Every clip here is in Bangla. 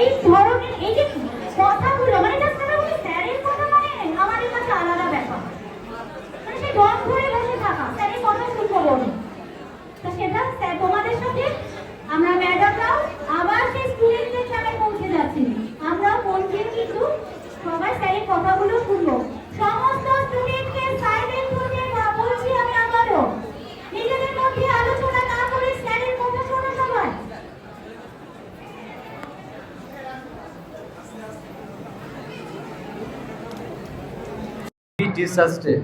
এই ধরনের এই যে কথাগুলো মানে মানে আমাদের আলাদা ব্যাপার। মানে সে দম ধরে থাকা, স্যারের কথা শুনব তো সেটা তোমাদের সাথে, আমরা ম্যাডামরাও আবার সেই স্টুডেন্টদের জায়গায় পৌঁছে যাচ্ছি। আমরাও পৌঁছে কিন্তু সবাই স্যারের কথাগুলো শুনব। সমস্ত স্টুডেন্টকে সাইলেন্ট হতে না বলছি আমি আবারও নিজেদের মধ্যে আলোচনা না করে স্যারের কথা শোনো সবাই টিচার্স ডে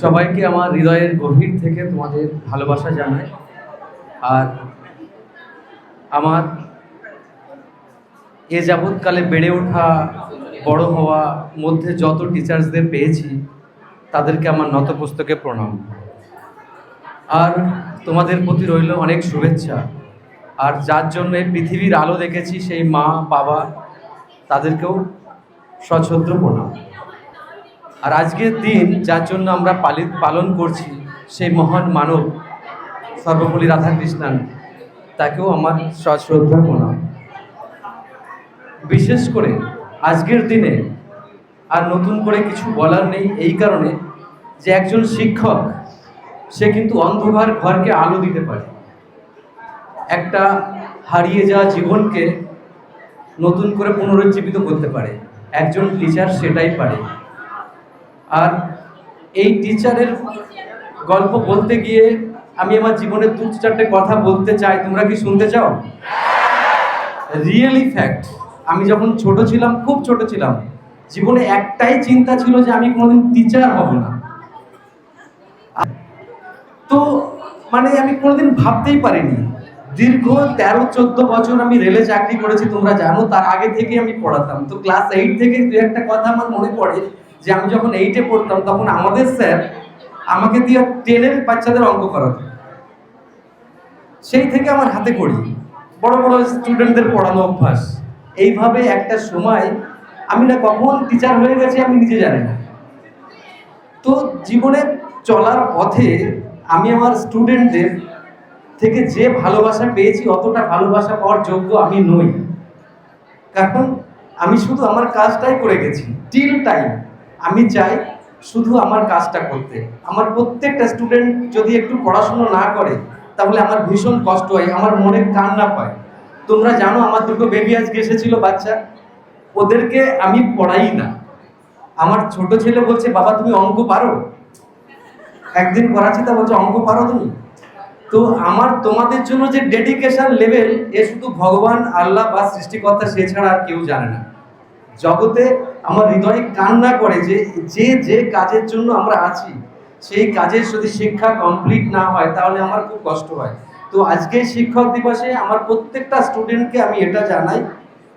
সবাইকে আমার হৃদয়ের গভীর থেকে তোমাদের ভালোবাসা জানাই। আর আমার এ যাবৎকালে বেড়ে ওঠা, বড় হওয়া, মধ্যে যত টিচার্সদের পেয়েছি, তাদেরকে আমার নতপুস্তকে প্রণাম। আর তোমাদের প্রতি রইল অনেক শুভেচ্ছা। আর যার জন্য পৃথিবীর আলো দেখেছি, সেই মা, বাবা তাদেরকেও সশ্রদ্ধ প্রণাম। আর আজকের দিন, যার জন্য আমরা পালিত পালন করছি সেই মহান মানব সর্বপল্লী রাধাকৃষ্ণান, তাকেও আমার সশ্রদ্ধা প্রণাম। বিশেষ করে আজকের দিনে আর নতুন করে কিছু বলার নেই এই কারণে যে একজন শিক্ষক, সে কিন্তু অন্ধকার ঘরকে আলো দিতে পারে। একটা হারিয়ে যাওয়া জীবনকে নতুন করে পুনরুজ্জীবিত করতে পারে। একজন টিচার সেটাই পারে। আর এই টিচারের গল্প বলতে গিয়ে আমি আমার জীবনের দু চারটে কথা বলতে চাই। তোমরা কি শুনতে চাও? রিয়েলি ফ্যাক্ট আমি যখন ছোট ছিলাম, খুব ছোট ছিলাম, জীবনে একটাই চিন্তা ছিল যে আমি কোনোদিন টিচার হব না। তো মানে আমি কোনোদিন ভাবতেই পারিনি। দীর্ঘ তেরো, চোদ্দ বছর আমি রেলে চাকরি করেছি, তোমরা জানো, তার আগে থেকে আমি পড়াতাম। তো ক্লাস এইট থেকে দু একটা কথা আমার মনে পড়ে যে আমি যখন এইটে পড়তাম, তখন আমাদের স্যার আমাকে দিয়ে টেনের বাচ্চাদের অঙ্ক করাতো। সেই থেকে আমার হাতে করি বড় বড় স্টুডেন্টদের পড়ানো অভ্যাস। এইভাবে একটা সময় আমি না কখন টিচার হয়ে গেছি আমি নিজে জানি না। তো জীবনে চলার পথে আমি আমার স্টুডেন্টদের থেকে যে ভালোবাসা পেয়েছি, অতটা ভালোবাসা পাওয়ার যোগ্য আমি নই। কারণ আমি শুধু আমার কাজটাই করে গেছি টিল টাইম আমি চাই শুধু আমার কাজটা করতে। আমার প্রত্যেকটা স্টুডেন্ট যদি একটু পড়াশুনো না করে, তাহলে আমার ভীষণ কষ্ট হয়, আমার মনে কান্না পায়। তোমরা জানো আমার দুটো বেবি আজকে এসেছিল, বাচ্চা। ওদেরকে আমি পড়াই না। আমার ছোট ছেলে বলছে, বাবা, তুমি অঙ্ক পারো? একদিন করাচ্ছি তা বলছে, অঙ্ক পারো তুমি? তো আমার তোমাদের জন্য যে ডেডিকেশন লেভেল এ শুধু ভগবান, আল্লাহ বা সৃষ্টিকর্তা, সে ছাড়া আর কেউ জানে না। জগতে আমার হৃদয় কান্না করে যে যে যে কাজের জন্য আমরা আছি, সেই কাজের যদি শিক্ষা কমপ্লিট না হয়, তাহলে আমার খুব কষ্ট হয়। তো আজকে শিক্ষক দিবসে আমার প্রত্যেকটা স্টুডেন্টকে আমি এটা জানাই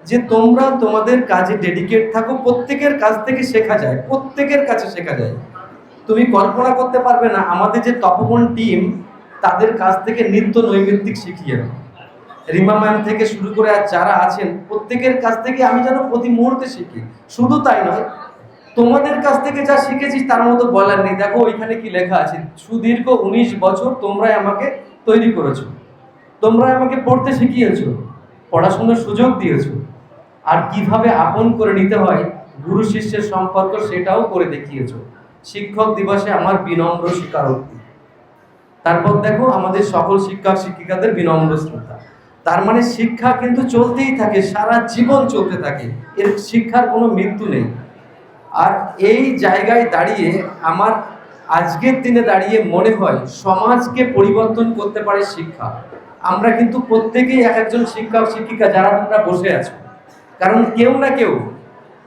যে, তোমরা তোমাদের কাজে ডেডিকেট থাকো, প্রত্যেকের কাছ থেকে শেখা যায়, প্রত্যেকের কাছে শেখা যায়। তুমি কল্পনা করতে পারবে না, আমাদের যে তপবন টিম তাদের কাছ থেকে নিত্য নৈমিত্তিক শিখিয়ে। রিমা ম্যাম থেকে শুরু করে আর যারা আছেন, প্রত্যেকের কাছ থেকে আমি যেন প্রতি মুহূর্তে শিখি। শুধু তাই নয়, তোমাদের কাছ থেকে যা শিখেছি তার মতো বলার নেই। দেখো, ওইখানে কি লেখা আছে, সুদীর্ঘ উনিশ বছর তোমরাই আমাকে তৈরি করেছ। তোমরা আমাকে পড়তে শিখিয়েছো, পড়াশোনার সুযোগ দিয়েছ। আর কীভাবে আপন করে নিতে হয়, গুরু শিষ্যের সম্পর্ক সেটাও করে দেখিয়েছো। শিক্ষক দিবসে আমার বিনম্র স্বীকারোক্তি। তারপর দেখো আমাদের সকল শিক্ষক, শিক্ষিকাদের বিনম্র শ্রদ্ধা। তার মানে শিক্ষা কিন্তু চলতেই থাকে, সারা জীবন চলতে থাকে। এর শিক্ষার কোনো মৃত্যু নেই। আর এই জায়গায় দাঁড়িয়ে আমার আজকের দিনে দাঁড়িয়ে মনে হয়, সমাজকে পরিবর্তন করতে পারে শিক্ষা। আমরা কিন্তু প্রত্যেকেই এক একজন শিক্ষক, শিক্ষিকা, যারা তোমরা বসে আছো। কারণ কেউ না কেউ,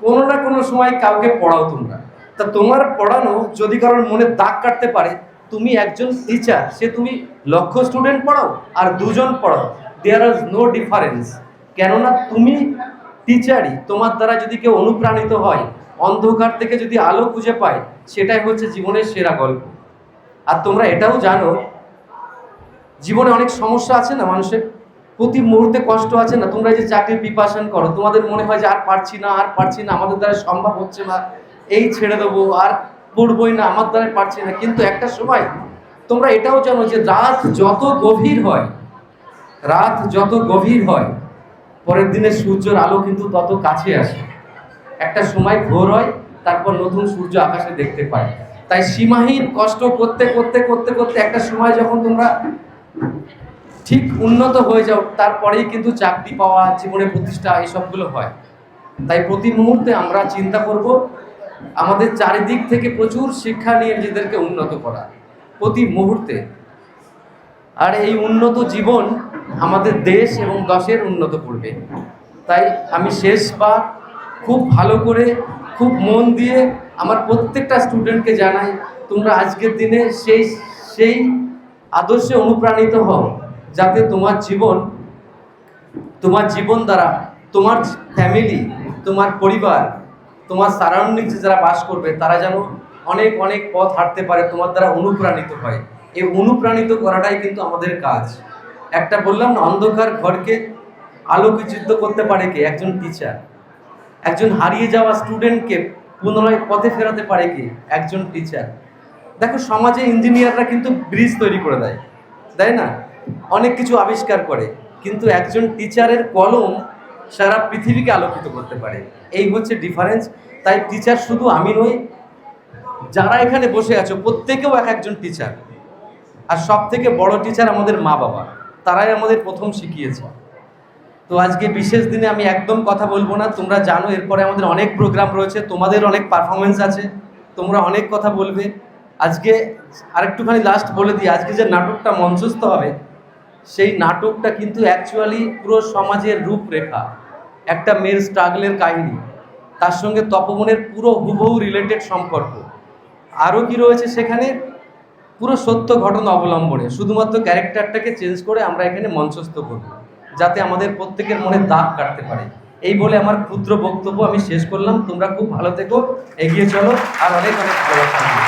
কোনো না কোনো সময় কাউকে পড়াও তোমরা। তা তোমার পড়ানো যদি কারোর মনে দাগ কাটতে পারে তুমি একজন টিচার সে তুমি লক্ষ স্টুডেন্ট পড়াও আর দুজন পড়াও। দেয়ার আর নো ডিফারেন্স কেননা তুমি টিচারই তোমার দ্বারা যদি কেউ অনুপ্রাণিত হয়, অন্ধকার থেকে যদি আলো খুঁজে পায়, সেটাই হচ্ছে জীবনের সেরা গল্প। আর তোমরা এটাও জানো, জীবনে অনেক সমস্যা আছে না মানুষের? প্রতি মুহূর্তে কষ্ট আছে না? তোমরা যে চাকরির প্রিপারেশন করো, তোমাদের মনে হয় যে আর পারছি না, আর পারছি না, আমাদের দ্বারা সম্ভব হচ্ছে না, এই ছেড়ে দেবো, আর পড়বই না, আমার দ্বারা পারছি না। কিন্তু একটা সময় তোমরা এটাও জানো যে রাত যত গভীর হয়, রাত যত গভীর হয়, পরের দিনে সূর্যের আলো কিন্তু তত কাছে আসে। একটা সময় ভোর হয়, তারপর নতুন সূর্য আকাশে দেখতে পায়। তাই সীমাহীন কষ্ট করতে করতে করতে করতে একটা সময় যখন তোমরা ঠিক উন্নত হয়ে যাও, তারপরেই কিন্তু চাকরি পাওয়া জীবনে প্রতিষ্ঠা, এসবগুলো হয়। তাই প্রতি মুহূর্তে আমরা চিন্তা করব আমাদের চারিদিক থেকে প্রচুর শিক্ষা নিয়ে নিজেদেরকে উন্নত করা প্রতি মুহূর্তে। আর এই উন্নত জীবন আমাদের দেশ এবং দশের উন্নত করবে। তাই আমি শেষবার খুব ভালো করে, খুব মন দিয়ে আমার প্রত্যেকটা স্টুডেন্টকে জানাই, তোমরা আজকের দিনে সেই সেই আদর্শে অনুপ্রাণিত হও, যাতে তোমার জীবন তোমার জীবন দ্বারা, তোমার ফ্যামিলি তোমার পরিবার তোমার সারাউন্ডিংসে যারা বাস করবে, তারা যেন অনেক অনেক পথ হাঁটতে পারে, তোমার দ্বারা অনুপ্রাণিত হয়। এই অনুপ্রাণিত করাটাই কিন্তু আমাদের কাজ। একটা বললাম না, অন্ধকার ঘরকে আলোকিচিত করতে পারে কে? একজন টিচার একজন হারিয়ে যাওয়া স্টুডেন্টকে পুনরায় পথে ফেরাতে পারে কি? একজন টিচার দেখো, সমাজে ইঞ্জিনিয়াররা কিন্তু ব্রিজ তৈরি করে দেয়। তাই না? অনেক কিছু আবিষ্কার করে। কিন্তু একজন টিচারের কলম সারা পৃথিবীকে আলোকিত করতে পারে। এই হচ্ছে ডিফারেন্স তাই টিচার শুধু আমি নই, যারা এখানে বসে আছো, প্রত্যেকেও এক একজন টিচার আর সব থেকে বড় টিচার আমাদের মা বাবা। তারাই আমাদের প্রথম শিখিয়েছে। তো আজকে বিশেষ দিনে আমি একদম কথা বলব না। তোমরা জানো, এরপরে আমাদের অনেক প্রোগ্রাম রয়েছে। তোমাদের অনেক পারফরমেন্স আছে। তোমরা অনেক কথা বলবে। আজকে আরেকটুখানি লাস্ট বলে দিই। আজকে যে নাটকটা মঞ্চস্থ হবে সেই নাটকটা কিন্তু অ্যাকচুয়ালি পুরো সমাজের রূপরেখা, একটা মেয়ের স্ট্রাগলের কাহিনী, তার সঙ্গে তপবনের পুরো হুবহু রিলেটেড সম্পর্ক। আরও কি রয়েছে সেখানে? পুরো সত্য ঘটনা অবলম্বনে, শুধুমাত্র ক্যারেক্টারটাকে চেঞ্জ করে আমরা এখানে মঞ্চস্থ করব, যাতে আমাদের প্রত্যেকের মনে দাগ কাটতে পারে। এই বলে আমার ক্ষুদ্র বক্তব্য আমি শেষ করলাম, তোমরা খুব ভালো থেকো, এগিয়ে চলো, আর অনেক অনেক ভালোবাসা।